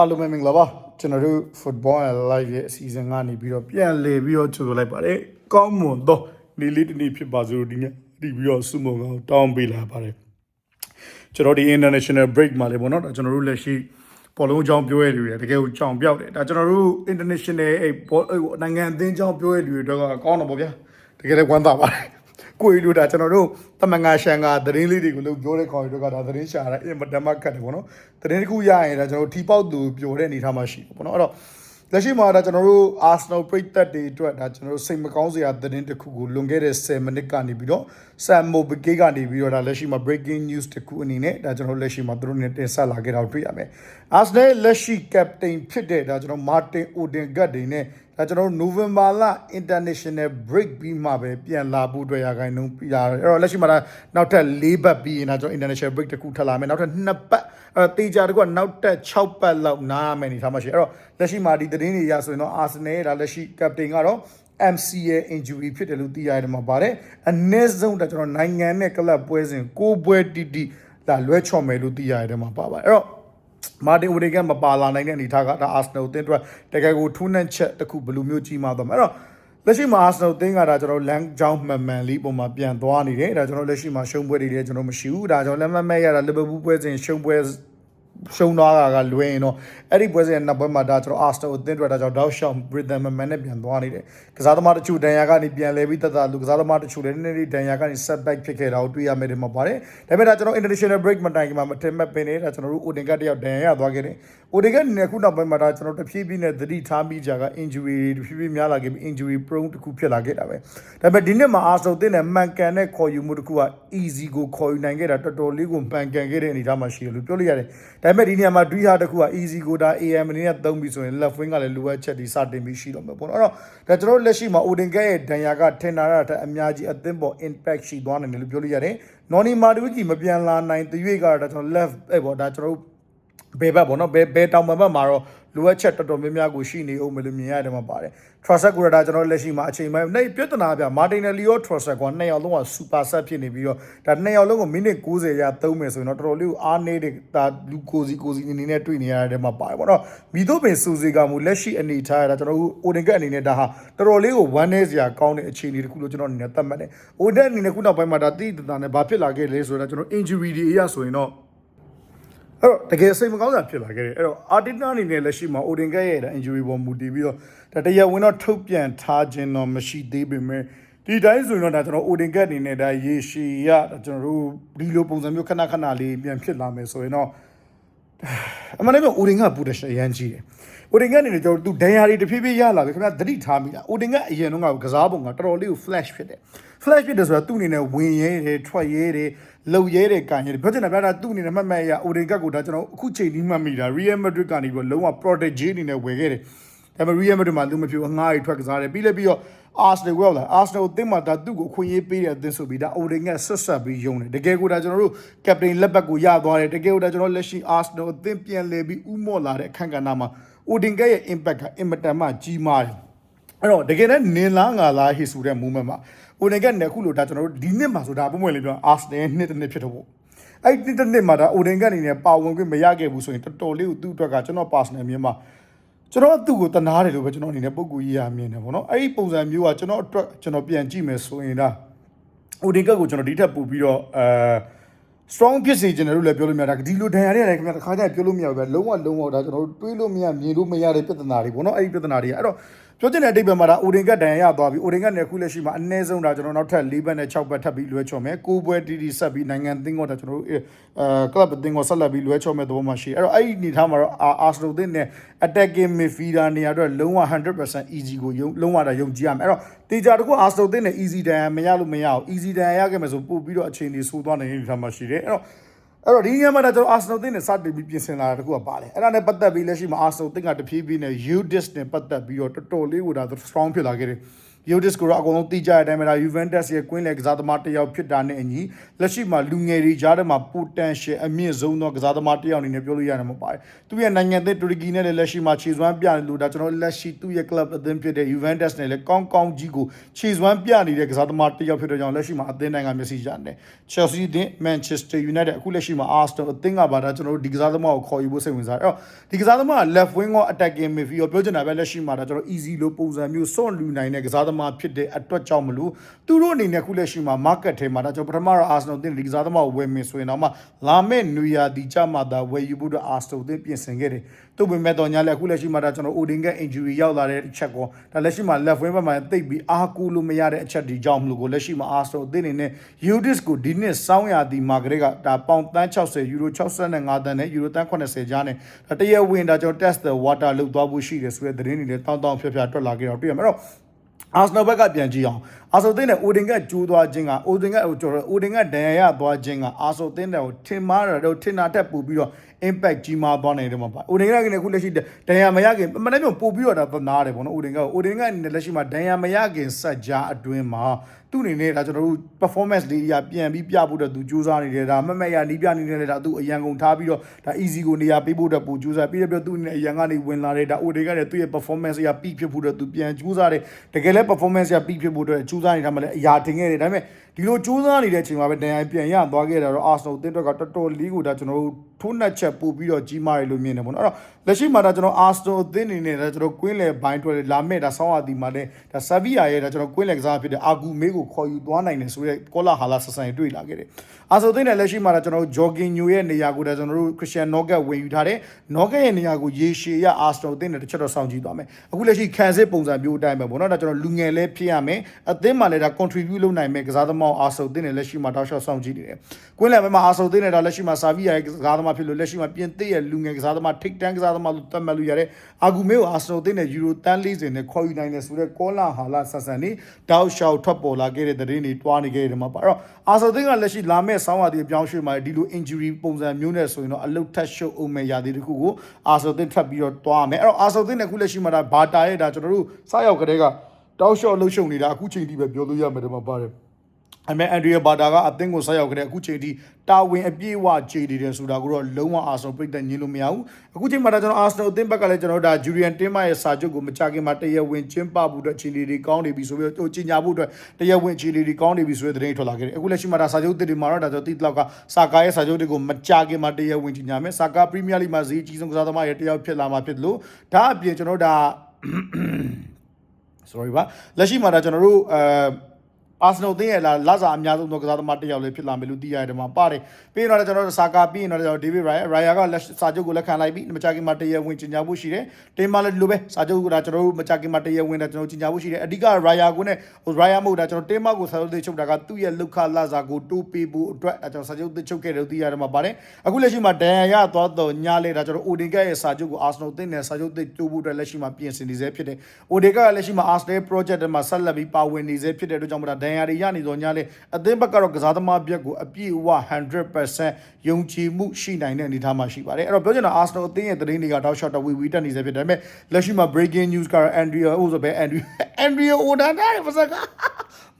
အားလုံးပဲမင်္ဂလာပါကျွန်တော်တို့ football and live ရဲ့အစီအစဉ်ကနေပြီးတော့ပြန်လည်ပြီးတော့ကြိုဆိုလိုက်ပါတယ်ကောင်းမွန်သောနေ့လေးတစ်နေ့ဖြစ်ပါစို့ဒီနေ့ဒီပြီးတော့စုမုံကောင်တောင်းပေးလာပါတယ်ကျွန်တော်ဒီ international break မှာလေပေါ့နော်ဒါကျွန်တော်တို့လက်ရှိပေါ်လုံးအကြောင်းပြောရတဲ့လူတွေတကယ်ကိုကြောင်ပြောက်တယ်ဒါကျွန်တော်တို့ international အဲ့ဘောနိုင်ငံအသင်းအကြောင်းပြောရတဲ့လူတွေတော့ကောင်းတော့ဗောဗျာတကယ်လည်းဝမ်းသာပါတယ် ကိုရီလူဒါကျွန်တော်တို့တမန်ငါရှန်ကသတင်းလေးတွေကိုလို့ပြောတဲ့ခေါ်ရီတို့ကဒါသတင်းရှာတာအင်မတန်မှခတ်တယ်ပေါ့နော်သတင်းတစ်ခုရရင်ဒါကျွန်တော်ထီပေါက်သူပြောတဲ့အနေထားမှရှိတယ်ပေါ့နော်အဲ့တော့လက်ရှိမှာဒါကျွန်တော်တို့ Arsenal ပြိသက်တွေအတွက်ဒါကျွန်တော်တို့စိတ်မကောင်းစရာသတင်းတစ်ခုကိုလွန်ခဲ့တဲ့10မိနစ်ကနေပြီးတော့ Sam Mobike ကနေပြီးတော့ဒါလက်ရှိမှာ breaking news တစ်ခုအနေနဲ့ဒါကျွန်တော်တို့လက်ရှိမှာသူတို့နဲ့တင်ဆက်လာခဲ့တာကိုတွေ့ရမယ်။ Arsenal လက်ရှိ captain ဖြစ်တဲ့ဒါကျွန်တော် Martin Odegaard တွေနဲ့ ဒါကျွန်တော်တို့ November လ international break ပြီးမှပဲပြန်လာဖို့အတွက်ရခိုင်နှုန်းပြရတယ်အဲ့တော့လက်ရှိမှာဒါနောက်ထပ်၄ပတ်ပြီးရင်ဒါကျွန်တော် international break တစ်ခုထပ်လာမယ်နောက်ထပ်2ပတ်အဲ့တေချာတကွနောက်ထပ်6ပတ်လောက်နားမယ်နေထားမှရှိအဲ့တော့လက်ရှိမှာဒီသတင်းတွေရဆိုရင်တော့ Arsenal ရဲ့ဒါလက်ရှိ captain ကတော့ MCA injury ဖြစ်တယ်လို့သိရတယ်မှာပါတယ်အနည်းဆုံးဒါကျွန်တော်နိုင်ငံနဲ့ကလပ်ပွဲစဉ်6ပွဲတီတီလာလွဲချော်မယ်လို့သိရတယ်မှာပါပါအဲ့တော့ မာတင်ဝီဂန်မပါလာနိုင်တဲ့အနေအထားကဒါအာဆနယ်အသင်းအတွက်တကယ်ကိုထူးနှံချက်တစ်ခုဘယ်လိုမျိုးကြီးမားသွားမှာအဲ့တော့လက်ရှိမှာအာဆနယ်အသင်းကဒါကျွန်တော်လမ်းကြောင်းမှန်မှန်လေးပုံမှာပြန်သွားနေတယ်ဒါကျွန်တော်လက်ရှိမှာရှုံးပွဲတွေလည်းကျွန်တော်မရှိဘူးဒါကျွန်တော်လက်မမဲ့ရတာလီဗာပူးပွဲစဉ်ရှုံးပွဲ ရှုံးသွားတာကလွယ်ရင်တော့အဲ့ဒီပွဲစဉ်နောက်ပွဲမှာဒါကျွန်တော် Arsenal အသင်းအတွက်ဒါကြောင့် Dow Shot Britain မန်နဲ့ပြန်သွားနေတယ်ကစားသမားတချို့ဒဏ်ရာကနေပြန်လဲပြီးတက်တာလူကစားသမားတချို့လည်းနည်းနည်းဒဏ်ရာကနေ setback ဖြစ်ခဲ့တာကိုတွေ့ရမယ်ဒီမှာပါတယ်ဒါပေမဲ့ဒါကျွန်တော် international break မတိုင်ခင်မှာမထင်မှတ်ပင်နေတာကျွန်တော်တို့ Odegaard တယောက်ဒဏ်ရာရသွားခဲ့တယ် Odegaard နဲ့ခုနောက်ပိုင်းမှာဒါကျွန်တော်တဖြည်းဖြည်းနဲ့သတိထားမိကြက injury တဖြည်းဖြည်းများလာခဲ့ပြီး injury prone တခုဖြစ်လာခဲ့တာပဲဒါပေမဲ့ဒီနှစ်မှာ Arsenal အသင်းနဲ့မှန်ကန်တဲ့ခေါ်ယူမှုတခုက easy ကိုခေါ်ယူနိုင်ခဲ့တာတော်တော်လေးကိုမှန်ကန်ခဲ့တဲ့အနေအထားမှာရှိတယ်လို့ပြောလို့ရတယ်ဒါပေမဲ့ဒီနေရာမှာ Dui ဟာတခုက easy ကိုဒါ AM အနေနဲ့သုံးပြီးဆိုရင် left wing ကလည်းလိုအပ်ချက်ဒီစတင်ပြီးရှိတော့မှာပေါ့နော်အဲ့တော့ဒါကျွန်တော်တို့လက်ရှိမှာ Odegaard ရဲ့ဒဏ်ရာကထင်တာရတဲ့အများကြီးအသင်းပေါ် impact ရှိသွားနိုင်တယ်လို့ပြောလို့ရတယ် Noni Madueke မပြန်လာနိုင်တဲ့ရွေးကတော့ဒါကျွန်တော် left အဲ့ပေါ့ဒါကျွန်တော်တို့ဘယ်ဘက်ပေါ့နော်ဘယ်ဘယ်တောင်ဘက်မှာတော့ လိုအပ်ချက်တော်တော်များများကိုရှိနေအောင်မလို့မြင်ရတယ်မှာပါတယ် Trusset ကိုဒါကျွန်တော်လက်ရှိမှာအချိန်ပိုင်းနေပြဿနာပြ Martinelli ရော Trusset ကနှစ်ယောက်လုံးက super set ဖြစ်နေပြီးတော့ဒါနှစ်ယောက်လုံးကိုမိနစ်90ရာသုံးမယ်ဆိုရင်တော့တော်တော်လေးကိုအားနေတဲ့ဒါလူကိုစီကိုစီအနေနဲ့တွေ့နေရတဲ့မှာပါတယ်ပေါ့နော်မိတို့ပင်စူစီကမူလက်ရှိအနေထားရတာကျွန်တော်တို့ Odin ကအနေနဲ့ဒါဟာတော်တော်လေးကိုဝမ်းနည်းစရာကောင်းတဲ့အခြေအနေတစ်ခုလို့ကျွန်တော်အနေနဲ့သတ်မှတ်တယ် Odin အနေနဲ့ခုနောက်ပိုင်းမှာဒါတိတတာနဲ့ဘာဖြစ်လာခဲ့လဲဆိုတော့ကျွန်တော် injury တွေအရဆိုရင်တော့ အဲ့တော့တကယ်စိတ်မကောင်းစရာဖြစ်လာခဲ့တယ်အဲ့တော့အာတီနာအနေနဲ့လက်ရှိမှာအိုဒင်ကက်ရဲ့ဒါ injury ပေါ်မူတည်ပြီးတော့ဒါတရားဝင်တော့ထုတ်ပြန်ထားခြင်းတော့မရှိသေးပေမဲ့ဒီတိုင်းဆိုရင်တော့ဒါကျွန်တော်အိုဒင်ကက်အနေနဲ့ဒါရေရှည်ရဒါကျွန်တော်တို့ဒီလိုပုံစံမျိုးခဏခဏလေးပြန်ဖြစ်လာမယ်ဆိုရင်တော့အမှန်တကယ်အိုဒင်ကပူတဲ့ရှယ်ရမ်းကြီးတယ် အိုဒင်ကအနေနဲ့ကျွန်တော်တို့ဒန်ယာတွေတဖြည်းဖြည်းရလာပြီခင်ဗျာသတိထားမိတာအိုဒင်ကအရင်တော့ကကစားပုံကတော်တော်လေးကို flash ဖြစ်တယ် flash ဖြစ်တယ်ဆိုတာသူ့အနေနဲ့ဝင်ရဲတယ်ထွက်ရဲတယ်လှုပ်ရဲတယ်ကန်ရဲတယ်ပြောချင်တာပြောတာသူ့အနေနဲ့မှတ်မှတ်ရအိုဒင်ကကိုဒါကျွန်တော်အခုချိန်ကြီးမှတ်မိတာ Real Madrid ကနေပြီးတော့လုံးဝ protege အနေနဲ့ဝယ်ခဲ့တယ်ဒါပေမဲ့ Real Madrid မှာသူမဖြစ်အငှားတွေထွက်ကစားတယ်ပြီးလည်းပြီးတော့ Arsenal ဝယ်လာ Arsenal အသင်းမှာဒါသူ့ကိုအခွင့်အရေးပေးတဲ့အသင်းဆိုပြီးဒါအိုဒင်ကဆက်ဆက်ပြီးယုံတယ်တကယ်ကိုဒါကျွန်တော်တို့ captain လက်ဘက်ကိုရသွားတယ်တကယ်ကိုဒါကျွန်တော်လက်ရှိ Arsenal အသင်းပြန်လည်ပြီးဥမော့လာတဲ့အခန့်ကဏ္ဍမှာ အိုဒင်ကရဲ့ impact ကအင်မတန်မှကြီးမားတယ်အဲ့တော့တကယ်နဲ့နင်လားငါလားဟေဆိုတဲ့ moment မှာဟိုနေကနဲ့ခုလို့ဒါကျွန်တော်တို့ဒီနှစ်မှာဆိုတာပုံမှန်လေးပြောအာစနယ်နှစ်တစ်နှစ်ဖြစ်တော့ပေါ့အဲ့ဒီတစ်နှစ်မှာဒါအိုဒင်ကအနေနဲ့ပါဝင်ခွင့်မရခဲ့ဘူးဆိုရင်တော်တော်လေးကိုသူ့အတွက်ကကျွန်တော် personal မြင်မှာကျွန်တော်သူ့ကိုတနာတယ်လို့ပဲကျွန်တော်အနေနဲ့ပုံကူကြီးရမြင်တယ်ပေါ့နော်အဲ့ဒီပုံစံမျိုးကကျွန်တော်အတွက်ကျွန်တော်ပြန်ကြည့်မယ်ဆိုရင်ဒါအိုဒင်ကကိုကျွန်တော်ဒီထက်ပို့ပြီးတော့အဲ strong ဖြစ်စေချင်တယ်လို့လည်းပြောလို့မရတာဒီလိုဒဏ်ရာတွေလည်းခင်ဗျာတစ်ခါကျရင်ပြောလို့မရဘူးပဲလုံးဝလုံးဝဒါကျွန်တော်တို့တွေးလို့မရမြင်လို့မရတဲ့ပြဿနာတွေပေါ့နော်အဲ့ဒီပြဿနာတွေအဲ့တော့ ပြောချင်တဲ့အတိတ်ဘက်မှာဒါအိုဒင်ကဒဏ်ရာရသွားပြီအိုဒင်ကနဲ့အခုလက်ရှိမှာအနည်းဆုံးဒါကျွန်တော်နောက်ထပ်၄ဘက်နဲ့၆ဘက်ထပ်ပြီးလွဲချော်မယ်၉ပွဲတီတီဆက်ပြီးနိုင်ငံသင်းကဒါကျွန်တော်တို့အဲကလပ်အသင်းကဆက်လက်ပြီးလွဲချော်မယ်သဘောမှရှိအဲ့တော့အဲ့ဒီအနေထားမှာတော့အာဆနယ်သင်းနဲ့ attacking midfielder နေရာတော့လုံးဝ100% easy ကိုယုံလုံးဝဒါယုံကြည်ရမယ်အဲ့တော့တေချာတကူအာဆနယ်သင်းနဲ့ easy ဒဏ်ရာမရလို့မရအောင် easy ဒဏ်ရာရခဲ့မယ်ဆိုပို့ပြီးတော့အခြေအနေဆိုးသွားနိုင်တဲ့အနေထားမှာရှိတယ်အဲ့တော့ အဲ့တော့ဒီညမှာတော့ကျွန်တော် Arsenal တင်းနဲ့စတင်ပြီးပြင်ဆင်လာတာတခုကပါလေအဲ့ဒါနဲ့ပတ်သက်ပြီးလက်ရှိမှာ Arsenal တင်းကတဖြည်းဖြည်းနဲ့ UDIS နဲ့ပတ်သက်ပြီးတော့တော်တော်လေးကိုဒါ strong ဖြစ်လာခဲ့တယ် Yildiz ကိုတော့အကုန်လုံးသိကြတဲ့အတိုင်းပဲဒါ Juventus ရဲ့ကွင်းလယ်ကစားသမားတစ်ယောက်ဖြစ်တာနဲ့အညီလက်ရှိမှာလူငယ်တွေကြားထဲမှာ potential အမြင့်ဆုံးသောကစားသမားတစ်ယောက်အနေနဲ့ပြောလို့ရတယ်မဟုတ်ပါဘူး။သူ့ရဲ့နိုင်ငံသစ်တူရကီနဲ့လည်းလက်ရှိမှာခြေစွမ်းပြနေလို့ဒါကျွန်တော်လက်ရှိသူ့ရဲ့ club အသင်းဖြစ်တဲ့ Juventus နဲ့လည်းကောင်းကောင်းကြီးကိုခြေစွမ်းပြနေတဲ့ကစားသမားတစ်ယောက်ဖြစ်တဲ့ကြောင့်လက်ရှိမှာအသင်းတိုင်းကမျက်စိရနေတယ်။ Chelsea အသင်း Manchester United အခုလက်ရှိမှာ Arsenal အသင်းကပါဒါကျွန်တော်တို့ဒီကစားသမားကိုခေါ်ယူဖို့စိတ်ဝင်စားတယ်။အဲ့တော့ဒီကစားသမားက left wing ရော attacking midfield ရောပြောချင်တာပဲလက်ရှိမှာဒါကျွန်တော် easy လို့ပုံစံမျိုးစွန့်လူနိုင်တဲ့ကစားသမားဖြစ်တဲ့အတွက်ကြောင့်မလို့သူတို့အနေနဲ့အခုလက်ရှိမှာ market ထဲမှာဒါကျွန်တော်ပထမတော့ Arsenal အသင်းဒီကစားသမားကိုဝယ်မယ်ဆိုရင်တော့မှလာမယ့်နွေရာသီကြမှာဒါဝယ်ယူဖို့အတွက် Arsenal အသင်းပြင်ဆင်ခဲ့တယ်။သူ့ပေမဲ့တော့ညာလည်းအခုလက်ရှိမှာဒါကျွန်တော် Odinga injury ရောက်လာတဲ့အချက်ကောဒါလက်ရှိမှာ left wing ဘက်မှာတိတ်ပြီးအားကိုးလို့မရတဲ့အချက်ဒီကြောင့်မလို့ကိုလက်ရှိမှာ Arsenal အသင်းအနေနဲ့ Udis ကိုဒီနှစ်စောင်းရာသီမှာကလေးကဒါပေါင်တန်း60ယူရို65တန်းနဲ့ယူရိုတန်း80ကြားနဲ့ဒါတရက်ဝင်ဒါကျွန်တော် test the water လောက်သွားဖို့ရှိတယ်ဆိုတဲ့သတင်းတွေလည်းတောင်းတောင်းဖြတ်ဖြတ်ထွက်လာခဲ့တော့တွေ့ရမှာအဲ့တော့ အာဆနယ်ဘက်ကပြန်ကြည့်အောင်အာဆိုတင်းနဲ့အိုဒင်ကကျိုးသွားခြင်းကအိုဒင်ကဟိုကျွန်တော်အိုဒင်ကဒဏ်ရာရသွားခြင်းကအာဆိုတင်းတဲ့ကိုထင်မှားတော့ထင်တာတက်ပူပြီးတော့ impact ကြီးမားသွားနိုင်တယ်မှာပါအိုဒင်ကကအခုလက်ရှိဒဏ်ရာမရခင်မနေ့ကပို့ပြီးတော့ဒါသနာတယ်ပေါ့နော်အိုဒင်ကအိုဒင်ကအနေနဲ့လက်ရှိမှာဒဏ်ရာမရခင်ဆက်ကြားအတွင်းမှာသူ့အနေနဲ့ဒါကျွန်တော်တို့ performance လေးရပြန်ပြီးပြဖို့တော့သူစူးစမ်းနေတယ်ဒါမမက်ရနီးပြနေတယ်ဒါသူအရန်ကုန်ထားပြီးတော့ဒါ easy ကိုနေရာပေးဖို့တော့ပူစူးစမ်းပြီးတော့သူ့အနေနဲ့အရန်ကနေဝင်လာတယ်ဒါအိုဒင်ကလည်းသူ့ရဲ့ performance ရ peak ဖြစ်ဖို့တော့သူပြန်စူးစမ်းတယ်တကယ်လည်း performance ရ peak ဖြစ်ဖို့တော့စူးစမ်းနေတာမှလည်းအရာတင်ခဲ့တယ်ဒါပေမဲ့ဒီလိုစူးစမ်းနေတဲ့အချိန်မှာပဲဒဏ်ရာပြန်ရသွားခဲ့တာတော့ Arsenal တင်းတော့ကတော်တော်လေးကိုဒါကျွန်တော်တို့ ထိုးနှက်ချက်ပို့ပြီးတော့ကြီးမားတယ်လို့မြင်တယ်ပေါ့နော်အဲ့တော့လက်ရှိမှာဒါကျွန်တော် Arsenal အသင်းအနေနဲ့ဒါကျွန်တော်ကွင်းလယ်ဘိုင်းထွက်လာမဲ့ဒါဆောင်းအသီမှာလည်းဒါ Sevilla ရဲ့ဒါကျွန်တော်ကွင်းလယ်ကစားဖြစ်တဲ့ Agu May ကိုခေါ်ယူသွားနိုင်တယ်ဆိုတဲ့ကောလာဟာလာဆက်ဆံရေးတွေ့လာခဲ့တယ် Arsenal အသင်းနဲ့လက်ရှိမှာဒါကျွန်တော် Jorginho ရဲ့နေရာကိုဒါကျွန်တော်တို့ Christian Nogget ဝင်ယူထားတယ် Nogget ရဲ့နေရာကိုရေရှည်ရ Arsenal အသင်းနဲ့တစ်ချက်တော့စောင့်ကြည့်သွားမယ်အခုလက်ရှိခံစစ်ပုံစံမျိုးအတိုင်းပဲပေါ့နော်ဒါကျွန်တော်လူငယ်လည်းဖြစ်ရမယ်အသင်းမှာလည်းဒါ contribute လုပ်နိုင်မယ်ကစားသမား Arsenal အသင်းနဲ့လက်ရှိမှာတောက်လျှောက်စောင့်ကြည့်နေတယ်ကွင်းလယ်ဘက်မှာ Arsenal အသင်းနဲ့ဒါလက်ရှိမှာ Sevilla ရဲ့ကစားသမားဖြစ်လို့လက်ရှိမှာပြင်သစ်ရဲ့လူငယ်ကစားသမားထိတ်တန်းကစားသမားလို့သတ်မှတ်လို့ရတယ်အာဂူမေကိုအာဆနိုအသင်းနဲ့ယူရိုတန်း40နဲ့ခေါ်ယူနိုင်တယ်ဆိုတော့ကောလာဟာလာဆက်ဆန်နေတောက်လျှောက်ထွက်ပေါ်လာခဲ့တဲ့သတင်းတွေတွားနေခဲ့တယ်မှာပါအဲ့တော့အာဆနိုအသင်းကလက်ရှိလာမဲ့ဆောင်းရာသီအပြောင်းရွှေ့မှာဒီလို injury ပုံစံမျိုးနဲ့ဆိုရင်တော့အလုတ်ထက်ရှုပ်အောင်မဲ့ရာသီတစ်ခုကိုအာဆနိုအသင်းထပ်ပြီးတော့တွားမယ်အဲ့တော့အာဆနိုအသင်းနဲ့အခုလက်ရှိမှာဒါဘာတာရဲ့ဒါကျွန်တော်တို့စရောက်ကလေးကတောက်လျှောက်လှုပ်ရှုပ်နေတာအခုချိန်ထိပဲပြောလို့ရမယ်ဒီမှာပါတယ် အမေအန်ဒရီယာဘာတာကအသင်းကိုဆက်ရောက်ခဲ့တဲ့အခုချိန်ထိတာဝန်အပြည့်အဝခြေတည်တယ်ဆိုတာကိုတော့လုံးဝအာဆန်ပြိတ်တဲ့ညင်းလို့မရဘူးအခုချိန်မှာဒါကျွန်တော်အာဆန်အသင်းဘက်ကလည်းကျွန်တော်ဒါဂျူရီယန်တင်းမရဲ့စာချုပ်ကိုမချခင်မှာတရားဝင်ကျင်းပဖို့အတွက်ခြေလီတွေကောင်းနေပြီဆိုပြီးတော့ကြီးညာဖို့အတွက်တရားဝင်ခြေလီတွေကောင်းနေပြီဆိုတဲ့သတင်းထွက်လာခဲ့တယ်အခုလက်ရှိမှာဒါစာချုပ်တွေမှာတော့ဒါကျွန်တော်တိတောက်ကစာကာရဲ့စာချုပ်တွေကိုမချခင်မှာတရားဝင်ကြီးညာမယ်စာကာပရီးမီးယားလိမှာဈေးကြီးဆုံးကစားသမားရဲ့တယောက်ဖြစ်လာမှာဖြစ်လို့ဒါအပြင်ကျွန်တော်ဒါ sorry ပါလက်ရှိမှာဒါကျွန်တော်တို့အဲ အာဆနယ်အသင်းရဲ့လာလာစာအများဆုံးသောကစားသမားတစ်ယောက်လေးဖြစ်လာမယ်လို့သိရတယ်မှာပါတယ်ပြီးရင်တော့ကျွန်တော်တို့ဆာကာပြီးရင်တော့ကျွန်တော်ဒေးဗစ်ရိုင်ရိုင်ယာကလက်စာချုပ်ကိုလက်ခံလိုက်ပြီးမချခင်မှာတရဝင်ကျင်ညာဖို့ရှိတယ်တင်းမလည်းဒီလိုပဲစာချုပ်ကကျွန်တော်တို့မချခင်မှာတရဝင်တယ်ကျွန်တော်ကျင်ညာဖို့ရှိတယ်အဓိကရိုင်ယာကိုနဲ့ရိုင်ယာမဟုတ်တာကျွန်တော်တင်းမကိုစာချုပ်သိချုပ်တာကသူ့ရဲ့လောက်ခလာစာကိုတိုးပေးဖို့အတွက်ကျွန်တော်စာချုပ်သိချုပ်ခဲ့တယ်လို့သိရတယ်မှာပါတယ်အခုလက်ရှိမှာဒန်ယာရသွားတော့ညာလေတာကျွန်တော်အိုဒင်ကရဲ့စာချုပ်ကိုအာဆနယ်အသင်းနဲ့စာချုပ်သိတိုးဖို့အတွက်လက်ရှိမှာပြင်ဆင်နေစေဖြစ်တယ်အိုဒင်ကလက်ရှိမှာအာဆနယ် project မှာဆက်လက်ပြီးပါဝင်နေစေဖြစ်တဲ့အတွက်ကြောင့်မလားဒန်ယာတွေရနေတော့ညာလေအသင်းဘက်ကတော့ကစားသမားဘက်ကိုအပြည့်အဝ100%ယုံကြည်မှုရှိနိုင်တဲ့အနေအထားမှာရှိပါတယ်အဲ့တော့ပြောချင်တာ Arsenal အသင်းရဲ့သတင်းတွေကတောက်လျှောက်တဝီဝီတက်နေစေဖြစ်တယ်ဒါပေမဲ့လက်ရှိမှာ breaking news ကတော့ Andrea ဟိုဆိုပဲ Andrea Andrea Onana ရဲ့ပါစကား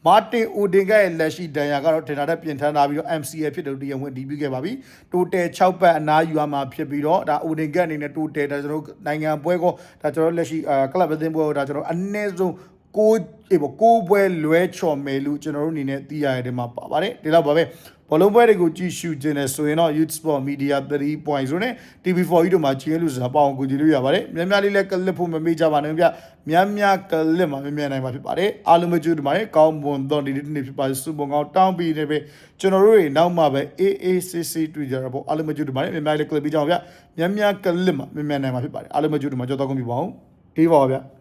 မာတင်အိုဒင်ကရဲ့လက်ရှိဒဏ်ရာကတော့ထင်တာတဲ့ပြင်ထမ်းလာပြီးတော့ MCA ဖြစ်တယ်လို့တရားဝင်ဒီပြီးခဲ့ပါပြီတိုတယ်6ပတ်အနားယူရမှာဖြစ်ပြီးတော့ဒါအိုဒင်ကအနေနဲ့တိုတယ်ဒါကျွန်တော်နိုင်ငံပွဲကောဒါကျွန်တော်လက်ရှိကလပ်အသင်းပွဲဒါကျွန်တော်အနည်းဆုံး ကိုအေးပေါ့ကိုပွဲလွဲချော်မယ်လို့ကျွန်တော်တို့အနေနဲ့သိရတဲ့မှာပါပါတယ်ဒီလောက်ပါပဲဘောလုံးပွဲတွေကိုကြည့်ရှုခြင်းနဲ့ဆိုရင်တော့ Youth Sport Media 3.0နဲ့ TV4 ကြီးတို့မှာချီးလို့ဆိုတာပေါအောင်ကိုကြည့်လို့ရပါတယ်များများလေးလည်းကလစ်ဖို့မမေ့ကြပါနဲ့ဗျများများကလစ်မှာမြင်မြင်နိုင်မှာဖြစ်ပါတယ်အားလုံးမကြည့်ဒီမှာကောင်းမွန်သောဒီနေ့ဖြစ်ပါစုပုံကောင်းတောင်းပြီးနေပဲကျွန်တော်တို့တွေနောက်မှပဲ AACC တွေ့ကြရပေါ့အားလုံးမကြည့်ဒီမှာများများလေးကလစ်ပြီးကြအောင်ဗျများများကလစ်မှာမြင်မြင်နိုင်မှာဖြစ်ပါတယ်အားလုံးမကြည့်ဒီမှာကြောက်တော့ကုန်ပြီပါအောင်ဒီပါဗျ